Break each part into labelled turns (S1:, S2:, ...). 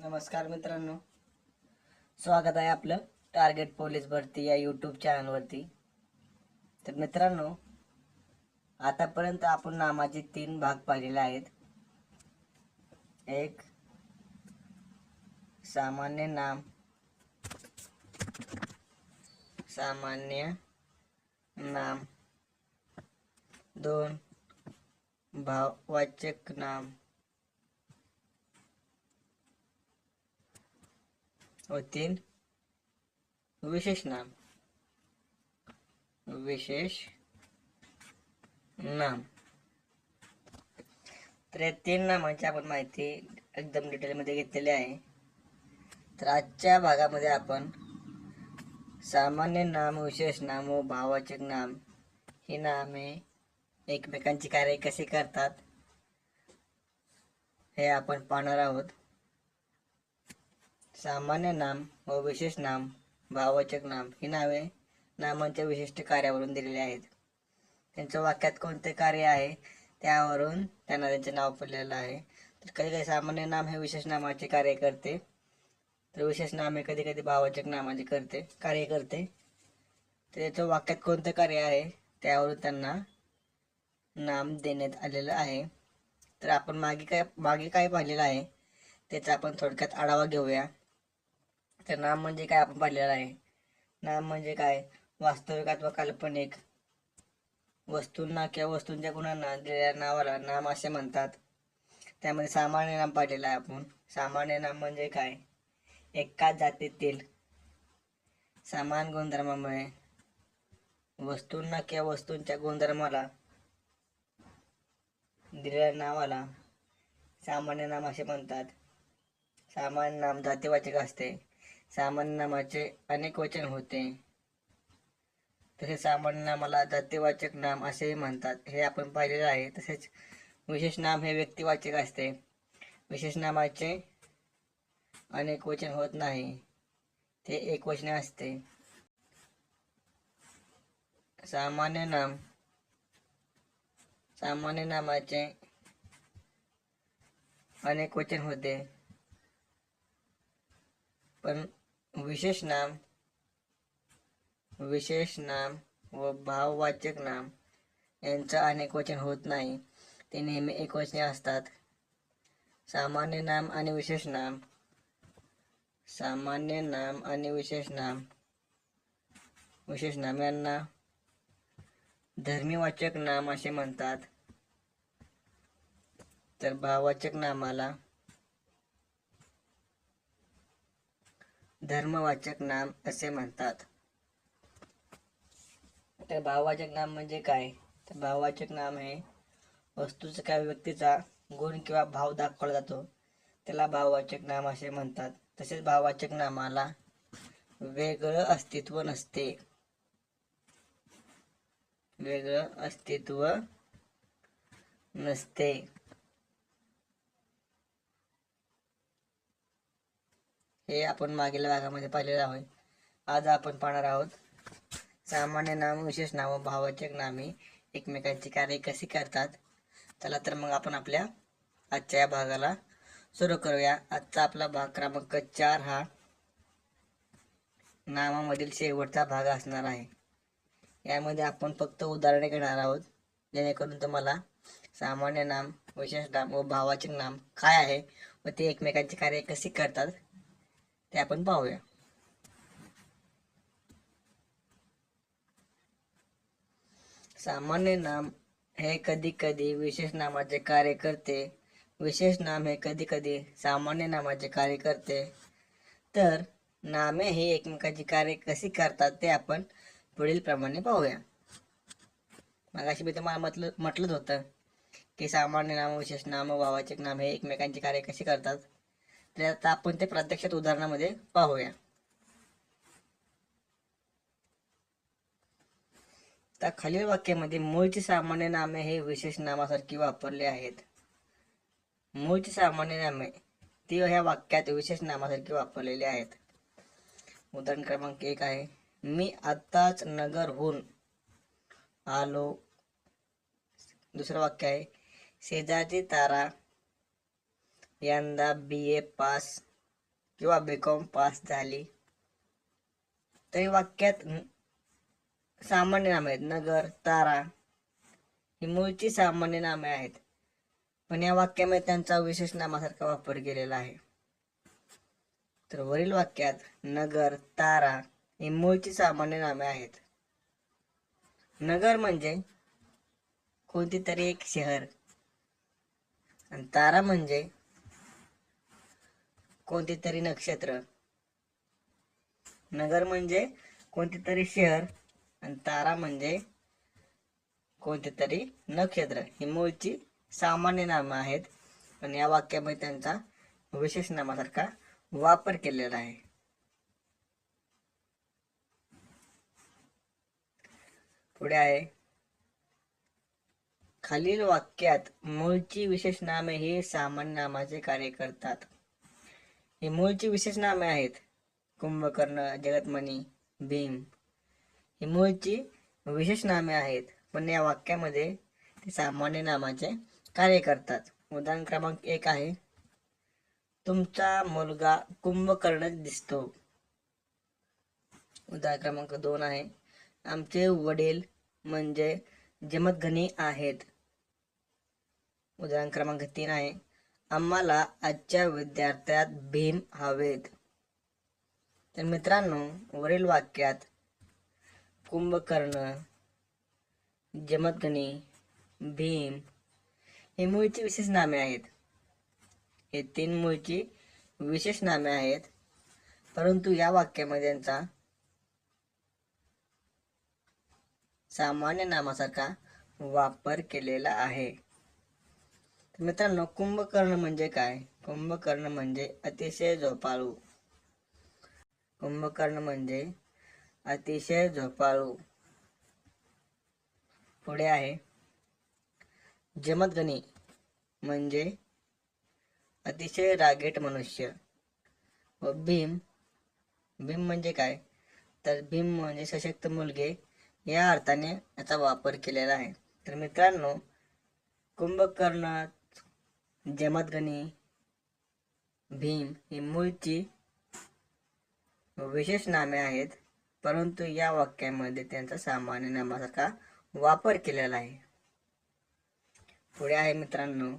S1: नमस्कार मित्रांनो. स्वागत आहे आपलं टार्गेट पोलीस भरती या यूट्यूब चॅनलवरती तर मित्रांनो आतापर्यंत आपण नामाचे तीन भाग पाहिलेले आहेत. एक सामान्य नाम. सामान्य नाम. दोन भाववाचक नाम. व तीन विशेष नाम. विशेष नाम. तर या तीन नामांची आपण माहिती एकदम डिटेलमध्ये घेतलेली आहे. तर आजच्या भागामध्ये आपण सामान्य नाम विशेष नाम व भाववाचक नाम ही नामे एकमेकांची कार्य कशी करतात हे आपण पाहणार आहोत. सामान्य नाम व विशेष नाम भाववाचक नाम ही नावे नामांच्या विशिष्ट कार्यावरून दिलेली आहेत. त्यांच्या वाक्यात कोणते कार्य आहे त्यावरून त्यांना त्यांचे नाव पडलेलं आहे. तर कधी कधी सामान्य नाम हे विशेष नामाचे कार्य करते. तर विशेष नाम हे कधी कधी भाववाचक नामाचे करते कार्य करते. तर त्याचं वाक्यात कोणतं कार्य आहे त्यावरून त्यांना नाम देण्यात आलेलं आहे. तर आपण मागे काय मागे काय पाहिलेलं आहे त्याचा आपण थोडक्यात आढावा घेऊया. तर नाम म्हणजे काय आपण पाहिलेलं आहे? नाम म्हणजे काय? वास्तविक अथवा काल्पनिक. वस्तूंना किंवा वस्तूंच्या गुणांना दिलेल्या नावाला नाम असे म्हणतात. त्यामध्ये सामान्य नाम पाहिलेलं आहे आपण. सामान्य नाम म्हणजे काय? एकाच जातीतील समान गुणधर्मामुळे वस्तूंना किंवा वस्तूंच्या गुणधर्माला दिलेल्या नावाला सामान्य नाम असे म्हणतात. सामान्य नाम जातीवाचक असते. सामान्य नामाचे अनेक वचन होते. तसेच सामान्य नामाला जातीवाचक नाम असेही म्हणतात. हे आपण पाहिलेलं आहे. तसेच विशेष नाम हे व्यक्तिवाचक असते. विशेष नामाचे अनेक वचन होत नाही. ते एक वचने असते. सामान्य नाम सामान्य नामाचे अनेक वचन होते. पण विशेष नाम विशेष नाम व भाववाचक नाम यांचं अनेक वचन होत नाही. ते नेहमी एकवचने असतात. सामान्य नाम आणि विशेष नाम. सामान्य नाम आणि विशेष नाम. विशेष नाम यांना धर्मीवाचक नाम असे म्हणतात. तर भाववाचक नामाला धर्मवाचक नाम असे म्हणतात. तर भाववाचक नाम म्हणजे काय? तर भाववाचक नाम हे वस्तूचा किंवा व्यक्तीचा गुण किंवा भाव दाखवला जातो. त्याला भाववाचक नाम असे म्हणतात. तसेच भाववाचक नामाला वेगळं अस्तित्व नसते. वेगळं अस्तित्व नसते. हे आपण मागील भागामध्ये पाहिलेलं आहोत आज आपण पाहणार आहोत सामान्य नाम विशेष नाम व भाववाचक नामे एकमेकांची कार्य कशी करतात? चला तर मग आपण आपल्या आजच्या या भागाला सुरू करूया. आजचा आपला भाग क्रमांक चार हा नामामधील शेवटचा भाग असणार आहे. यामध्ये आपण फक्त उदाहरणे घेणार आहोत जेणेकरून तुम्हाला सामान्य नाम विशेष नाम व भावाचक नाम काय आहे व ते एकमेकांची कार्य कशी करतात ते आपण पाहूया सामान्य नाम हे कधी कधी विशेष नामाचे कार्य करते. विशेष नाम हे कधी कधी सामान्य नामाचे कार्य करते. तर नामे हे एकमेकाची कार्य कशी करतात ते आपण पुढील प्रमाणे पाहूया. मगाशी मी तुम्हाला म्हटलं म्हटलंच होतं की सामान्य नाम विशेष नाम भावाचक नाम हे एकमेकांचे कार्य कसे करतात? तर आता आपण ते प्रत्यक्षात उदाहरणामध्ये पाहूया. त्या खालील वाक्यामध्ये मूळची सामान्य नामे हे विशेष नामासारखी वापरले आहेत. मूळची सामान्य नामे ती ह्या वाक्यात विशेष नामासारखी वापरलेली आहेत. उदाहरण क्रमांक एक आहे मी आत्ताच नगरहून आलो. दुसरं वाक्य आहे शेजारची तारा यंदा बी ए पास किंवा बी कॉम पास झाली. तरी वाक्यात सामान्य नामे आहेत. नगर तारा ही मूळची सामान्य नामे आहेत. पण या वाक्यामध्ये त्यांचा विशेष नामासारखा वापर केलेला आहे. तर वरील वाक्यात नगर तारा ही मूळची सामान्य नामे आहेत. नगर म्हणजे कोणती तरी एक शहर. आणि तारा म्हणजे कोणते तरी नक्षत्र. नगर म्हणजे कोणते तरी शहर आणि तारा म्हणजे कोणते तरी नक्षत्र. ही मूळची सामान्य नामं आहेत. पण या वाक्यामध्ये त्यांचा विशेष नामासारखा वापर केलेला आहे. पुढे आहे. खालील वाक्यात मूळची विशेष नामे ही सामान्य नामाचे कार्य करतात. ही मूळची विशेष नामे आहेत. कुंभकर्ण जगतमणी भीम. ही मूळची विशेष नामे आहेत. पण या वाक्यामध्ये ते सामान्य नामाचे कार्य करतात. उदाहरण क्रमांक एक आहे. तुमचा मुलगा कुंभकर्ण दिसतो. उदाहरण क्रमांक दोन आहे. आमचे वडील म्हणजे जमतघनी आहेत. उदाहरण क्रमांक तीन आहे. आम्हाला आजच्या विद्यार्थ्यात भीम हवेत. तर मित्रांनो वरील वाक्यात कुंभकर्ण जमदगणी भीम हे मुळची विशेष नामे आहेत. हे तीन मुळची विशेष नामे आहेत. परंतु या वाक्यामध्ये त्यांचा सामान्य नामासारखा वापर केलेला आहे. मित्रांनो कुंभकर्ण म्हणजे काय? कुंभकर्ण म्हणजे अतिशय झोपाळू. कुंभकर्ण म्हणजे अतिशय झोपाळू. पुढे आहे. जमदगणी म्हणजे अतिशय रागेट मनुष्य. व भीम भीम म्हणजे काय? तर भीम म्हणजे सशक्त मुलगे या अर्थाने याचा वापर केलेला आहे. तर मित्रांनो कुंभकर्ण जमदगणी भीम ही मूळची विशेष नामे आहेत परंतु या वाक्यामध्ये त्यांचा सामान्य नामासारखा वापर केलेला आहे. पुढे आहे मित्रांनो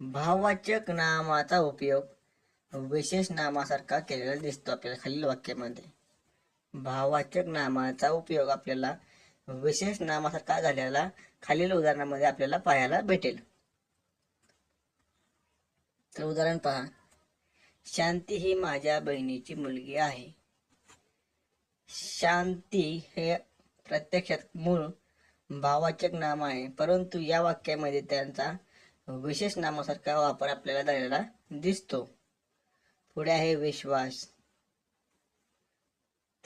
S1: भाववाचक नामाचा उपयोग विशेष नामासारखा केलेला दिसतो आपल्याला खालील वाक्यामध्ये. भाववाचक नामाचा उपयोग आपल्याला विशेष नामासारखा झालेला खालील उदाहरणामध्ये आपल्याला पाहायला भेटेल. तर उदाहरण पहा. शांती ही माझ्या बहिणीची मुलगी आहे. शांती हे प्रत्यक्षात मूळ भाववाचक नाम आहे परंतु या वाक्यामध्ये त्यांचा विशेष नामासारखा वापर आपल्याला झालेला दिसतो. पुढे आहे विश्वास.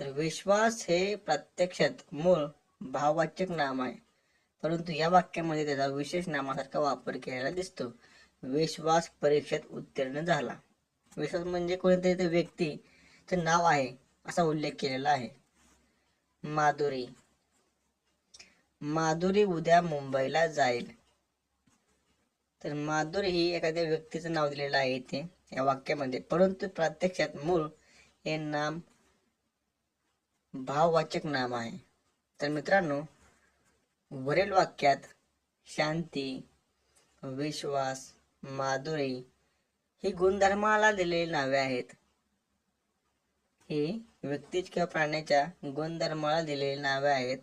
S1: तर विश्वास हे प्रत्यक्षात मूळ भाववाचक नाम आहे परंतु या वाक्यामध्ये त्याचा विशेष नामासारखा वापर केलेला दिसतो. विश्वास परीक्षेत उत्तीर्ण झाला. विश्वास म्हणजे कोणीतरी ते व्यक्तीचं नाव आहे असा उल्लेख केलेला आहे. माधुरी. माधुरी उद्या मुंबईला जाईल. तर माधुरी ही एखाद्या व्यक्तीचं नाव दिलेलं आहे इथे या वाक्यामध्ये. परंतु प्रत्यक्षात मूळ हे नाम भाववाचक नाम आहे. तर मित्रांनो वरील वाक्यात शांती विश्वास माधुरी ही गुणधर्माला दिलेली नावे आहेत. ही व्यक्तीच किंवा प्राण्याच्या गुणधर्माला दिलेली नावे आहेत.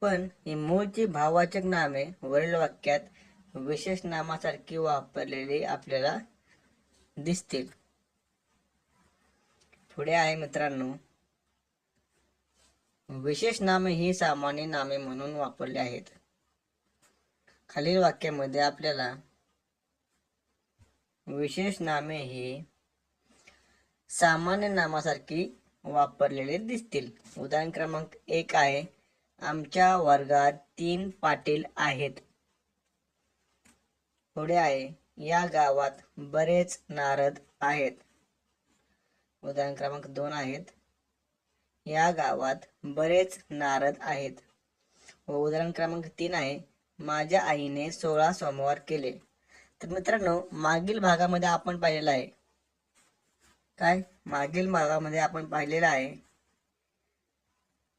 S1: पण ही मूळची भाववाचक नामे वरील वाक्यात विशेष नामासारखी वापरलेली आपल्याला दिसतील. पुढे आहे मित्रांनो विशेष नामे ही सामान्य नामे म्हणून वापरली आहेत. खालील वाक्यामध्ये आपल्याला विशेष नामे ही सामान्य नामासारखी वापरलेले दिसतील. उदाहरण क्रमांक एक आहे आमच्या वर्गात तीन पाटील आहेत. पुढे आहे या गावात बरेच नारद आहेत. उदाहरण क्रमांक दोन आहेत या गावात बरेच नारद आहेत. व उदाहरण क्रमांक तीन आहे माझ्या आईने सोळा सोमवार केले. तर मित्रांनो मागील भागामध्ये आपण पाहिलेलं आहे. काय? मागील भागामध्ये आपण पाहिलेलं आहे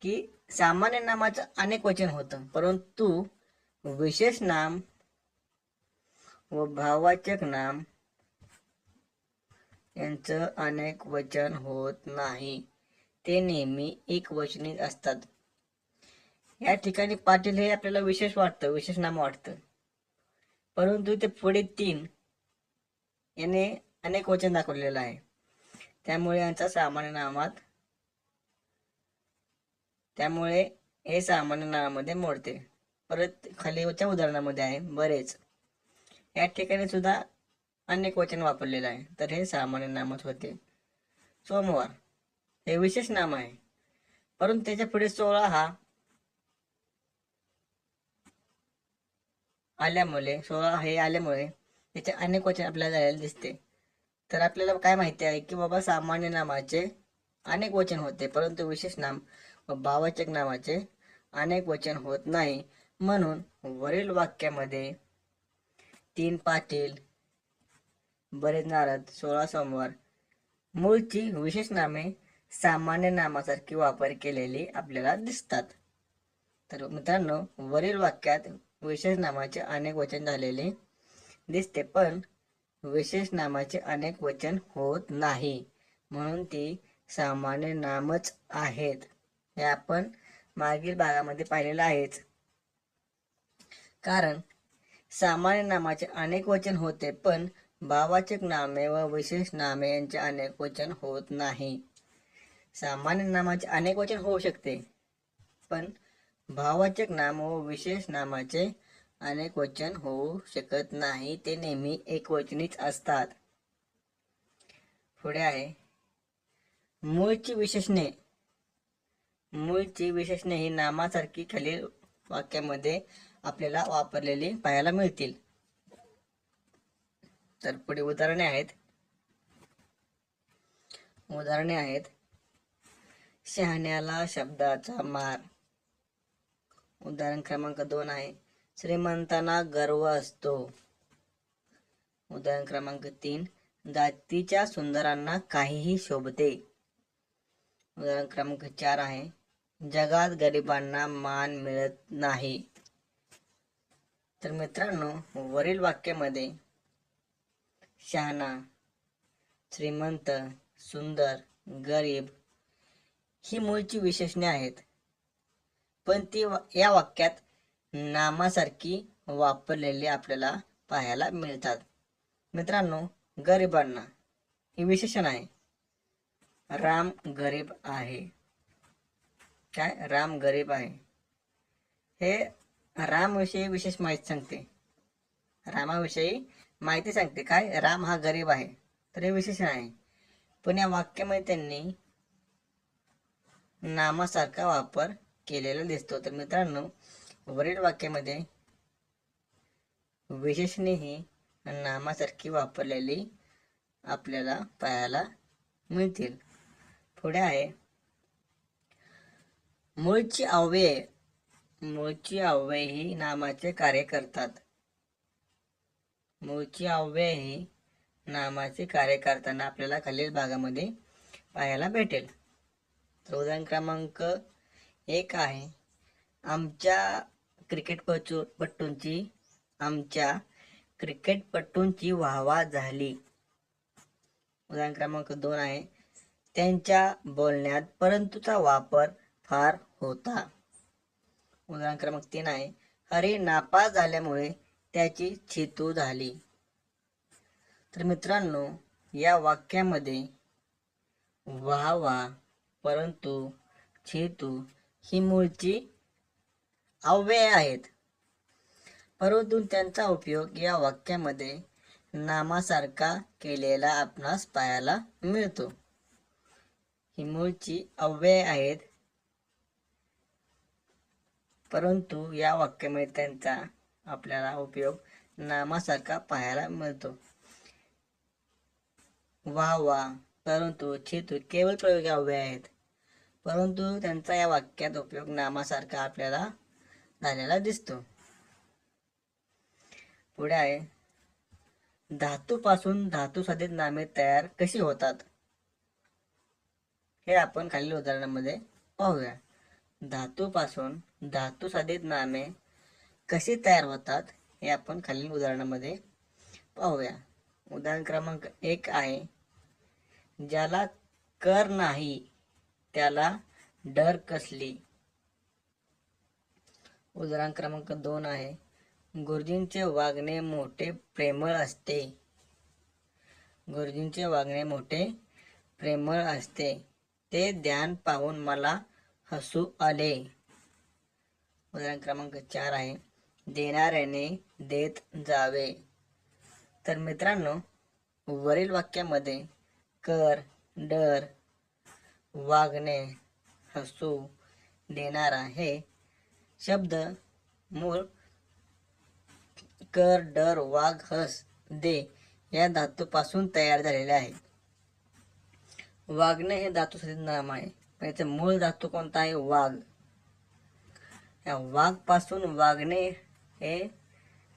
S1: की सामान्य नामाचं अनेक वचन होतं परंतु विशेष नाम व भाववाचक नाम यांचं अनेक वचन होत नाही. ते नेहमी एक वचनी असतात. या ठिकाणी पाटील हे आपल्याला विशेष वाटतं विशेष नाम वाटतं. परंतु ते पुढे तीन. याने अनेक वचन दाखवलेलं आहे. त्यामुळे यांचा सामान्य नामात त्यामुळे हे सामान्य नामामध्ये मोडते. परत खालीच्या उदाहरणामध्ये आहे बरेच. या ठिकाणी सुद्धा अनेक वचन वापरलेलं आहे. तर हे सामान्य नामच होते. सोमवार. हे विशेष नाम आहे. परंतु त्याच्या पुढे सोळा हा आल्यामुळे सोळा हे आल्यामुळे त्याचे अनेक वचन आपल्याला झालेले दिसते. तर आपल्याला काय माहिती आहे की बाबा सामान्य नामाचे अनेक वचन होते परंतु विशेष नाम व भाववाचक नामाचे अनेक वचन होत नाही. म्हणून वरील वाक्यामध्ये तीन पाटील बरेच नारद सोळा सोमवार मूळची विशेष नामे सामान्य नामासारखी वापर केलेली आपल्याला दिसतात. तर मित्रांनो वरील वाक्यात विशेष नामाचे अनेक वचन झालेले दिसते पण विशेष नामाचे अनेक वचन होत नाही. म्हणून ती सामान्य नामच आहेत. हे आपण मागील भागामध्ये पाहिलेलं आहेच. कारण सामान्य नामाचे अनेक वचन होते पण भावाचक नामे व विशेष नामे यांचे अनेक वचन होत नाही. सामान्य नामाचे अनेक वचन होऊ शकते पण भाववाचक नाम व विशेष नामाचे अनेक वचन होऊ शकत नाही. ते नेहमी एकवचनीच असतात. पुढे आहे. मूळची विशेषणे. मूळची विशेषणे ही नामासारखी खालील वाक्यामध्ये आपल्याला वापरलेली पाहायला मिळतील. तर पुढे उदाहरणे आहेत. उदाहरणे आहेत. शहाण्याला शब्दाचा मार. उदाहरण क्रमांक दोन आहे. श्रीमंतांना गर्व असतो. उदाहरण क्रमांक तीन जातीच्या सुंदरांना काहीही शोभते. उदाहरण क्रमांक चार आहे जगात गरिबांना मान मिळत नाही. तर मित्रांनो वरील वाक्यामध्ये शहाणा श्रीमंत सुंदर गरीब ही मूळची विशेषणे आहेत. पण ती वा- या वाक्यात नामासारखी वापरलेली आपल्याला पाहायला मिळतात. मित्रांनो गरिबांना हे विशेषण आहे. राम गरीब आहे. काय? राम गरीब आहे. हे रामविषयी विशेष माहिती सांगते. रामाविषयी माहिती सांगते. काय? राम हा गरीब आहे. तर हे विशेषण आहे. पण या वाक्यामध्ये त्यांनी नामासारखा वापर केलेला दिसतो. तर मित्रांनो वरील वाक्यामध्ये विशेषणे ही नामासारखी वापरलेली आपल्याला पाहायला मिळतील. पुढे आहे मूळची अव्यय मूळची अव्यय ही नामाचे कार्य करतात. मूळची अव्यय ही नामाचे कार्य करताना आपल्याला खालील भागामध्ये पाहायला भेटेल. तर उदाहरण क्रमांक एक आहे. आमच्या क्रिकेटपटू पट्टूंची आमच्या क्रिकेटपट्टूंची वाहवा झाली. उदाहरण क्रमांक दोन आहे. त्यांच्या बोलण्यात परंतुचा वापर फार होता. उदाहरण क्रमांक तीन आहे. हरी नापास झाल्यामुळे त्याची छितू झाली. तर मित्रांनो या वाक्यामध्ये वाहवा परंतु छेतू ही मूळची अव्यय आहेत. परंतु त्यांचा उपयोग या वाक्यामध्ये नामासारखा केलेला आपणास पाहायला मिळतो. ही मूळची अव्यय आहेत. परंतु या वाक्यामध्ये त्यांचा आपल्याला उपयोग नामासारखा पाहायला मिळतो. वा वा परंतु छेतू केवळ प्रयोग अव्यय आहेत. परंतु त्यांचा या वाक्यात उपयोग नामासारखा आपल्याला झालेला दिसतो. पुढे आहे. धातूपासून धातू साधित नामे तयार कशी होतात? हे आपण खालील उदाहरणामध्ये पाहूया. धातूपासून धातू साधित नामे कशी तयार होतात हे आपण खालील उदाहरणामध्ये पाहूया. उदाहरण क्रमांक एक आहे. ज्याला कर नाही त्याला डर कसली? उदाहरण क्रमांक दोन आहे. गुरुजींचे वागणे मोठे प्रेमळ असते. गुरुजींचे वागणे मोठे प्रेमळ असते. ते ध्यान पाहून मला हसू आले. उदाहरण क्रमांक चार आहे. देणाऱ्याने देत जावे. तर मित्रांनो वरील वाक्यामध्ये कर डर वागणे हसू देणारा हे शब्द मूळ कर डर वाघ हस दे या धातूपासून तयार झालेले आहे. वागणे हे धातू नाम आहे. पण याचे मूळ धातू कोणता आहे? वाघ. या वाघपासून वागणे हे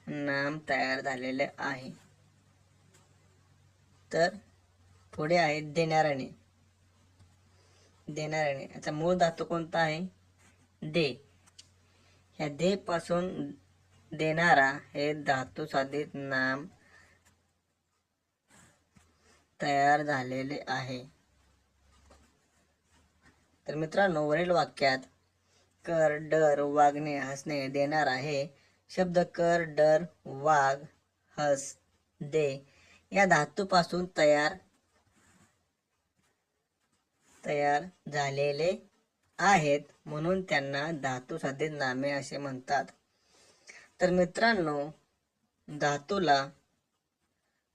S1: नाम तयार झालेले आहे. तर पुढे आहे देणाऱ्याने देणाऱ्याने याचा मूळ धातू कोणता आहे? दे. ह्या दे पासून देणारा हे धातू साधित नाम तयार झालेले आहे. तर मित्रांनो वरील वाक्यात कर डर वागणे हसणे देणार आहे. शब्द कर डर वाघ हस दे या धातूपासून तयार तयार झालेले आहेत म्हणून त्यांना धातू साधित नामे असे म्हणतात. तर मित्रांनो धातूला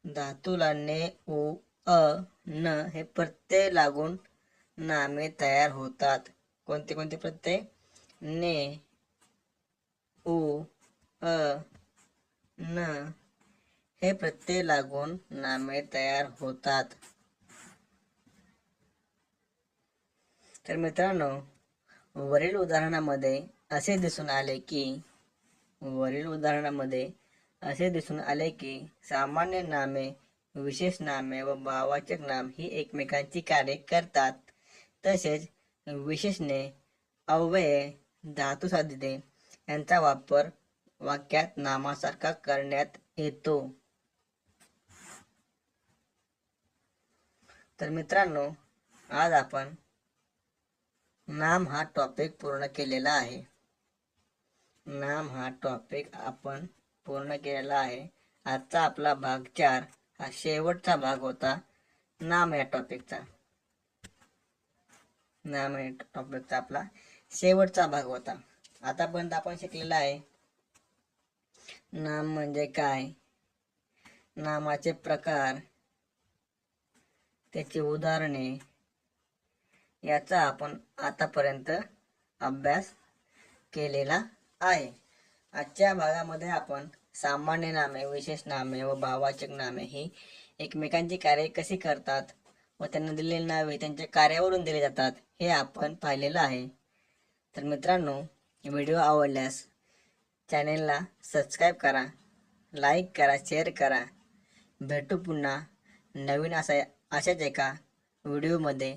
S1: धातूला ने उ अ न हे प्रत्यय लागून नामे तयार होतात. कोणते कोणते प्रत्यय? ने उ अ न हे प्रत्यय लागून नामे तयार होतात. तर मित्रांनो वरील उदाहरणामध्ये असे दिसून आले की वरील उदाहरणामध्ये असे दिसून आले की सामान्य नामे विशेष नामे व भाववाचक नाम ही एकमेकांची कार्य करतात. तसेच विशेषणे अव्यये धातू साधिते यांचा वापर वाक्यात नामासारखा करण्यात येतो. तर मित्रांनो आज आपण नाम हा टॉपिक पूर्ण केलेला आहे. नाम हा टॉपिक आपण पूर्ण केलेला आहे. आजचा आपला भाग चार हा शेवटचा भाग होता. नाम या टॉपिकचा नाम या टॉपिकचा आपला शेवटचा भाग होता. आतापर्यंत आपण शिकलेला आहे. नाम म्हणजे काय? नामाचे प्रकार त्याची उदाहरणे याचा आपण आतापर्यंत अभ्यास केलेला आहे. आजच्या भागामध्ये आपण सामान्य नामे विशेष नामे व भाववाचक नामे ही एकमेकांची कार्य कशी करतात व त्यांना दिलेली नावे त्यांच्या कार्यावरून दिली जातात हे आपण पाहिलेलं आहे. तर मित्रांनो व्हिडिओ आवडल्यास चॅनेलला सबस्क्राईब करा लाईक करा शेअर करा. भेटू पुन्हा नवीन असा अशाच एका व्हिडिओमध्ये.